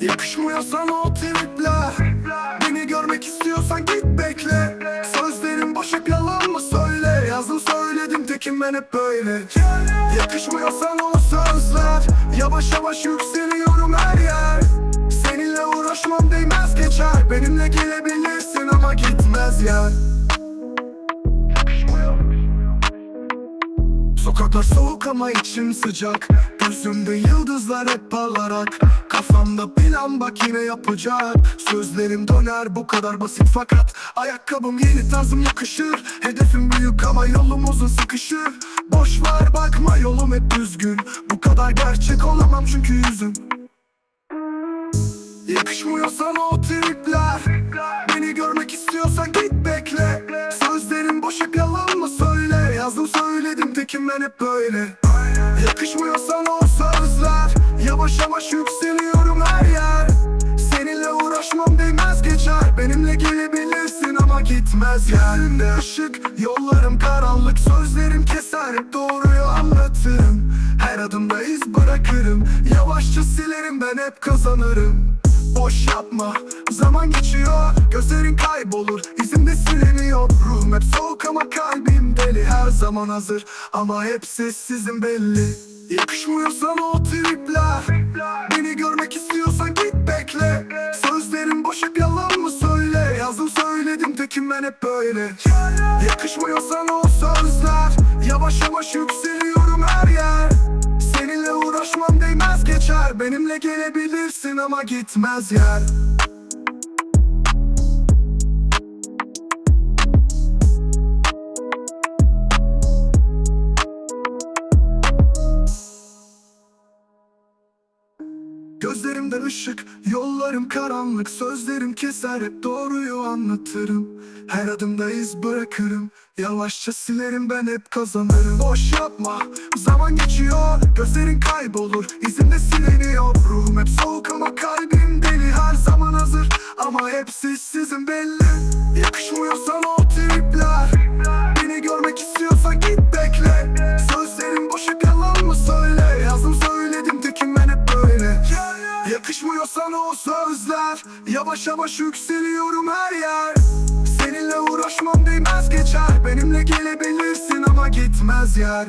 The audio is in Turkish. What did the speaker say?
Yakışmıyor sana o tripler Beni görmek istiyorsan git bekle. Sözlerim hep yalan mı söyle? Yazdım söyledim tekim ben hep böyle. Yakışmıyor sana o sözler. Yavaş yavaş yükseliyorum her yer. Seninle uğraşmam değmez geçer. Benimle gelebilirsin ama gitmez yer Sokaklar soğuk ama içim sıcak. Gözümde yıldızlar hep parlarak Kafamda plan bak yine yapacak. Sözlerim döner bu kadar basit fakat Ayakkabım yeni tarzım yakışır. Hedefim büyük ama yolum uzun sıkışır. Boş ver bakma yolum hep düzgün. Bu kadar gerçek olamam çünkü yüzüm. Yakışmıyor o tripler. Beni görmek istiyorsan git bekle ben hep böyle. Yakışmıyor sana o sözler Yavaş yavaş yükseliyorum her yer. Seninle uğraşmam değmez geçer. Benimle gelebilirsin ama gitmez. Yerimde ışık yollarım karanlık Sözlerim keser. Hep doğruyu anlatırım Her adımda iz bırakırım. Yavaşça silerim ben hep kazanırım. Boş yapma Zaman geçiyor Gözlerin kaybolur. İzimde siliniyor Ruhum hep soğuk ama kalbim deli Her zaman hazır Ama hep sessizim belli. Yakışmıyor o tripler Beni görmek istiyorsan git bekle. Sözlerim boş hep yalan mı söyle? Yazdım söyledim tekim ben hep böyle. Yakışmıyor o sözler Yavaş yavaş yükseliyorum her yer. Seninle uğraşmam değmez geçer. Benimle gelebilirsin ama gitmez yer Gözlerimde ışık, yollarım karanlık Sözlerim keser hep doğruyu anlatırım. Her adımda iz bırakırım Yavaşça silerim ben hep kazanırım. Boş yapma, zaman geçiyor Gözlerin kaybolur, izimde siliniyor Ruhum hep soğuk ama kalbim deli. Her zaman hazır ama hep sessizim belli. Yakışmıyor sana Sana o sözler Yavaş yavaş yükseliyorum her yer. Seninle uğraşmam değmez geçer Benimle gelebilirsin ama gitmez yer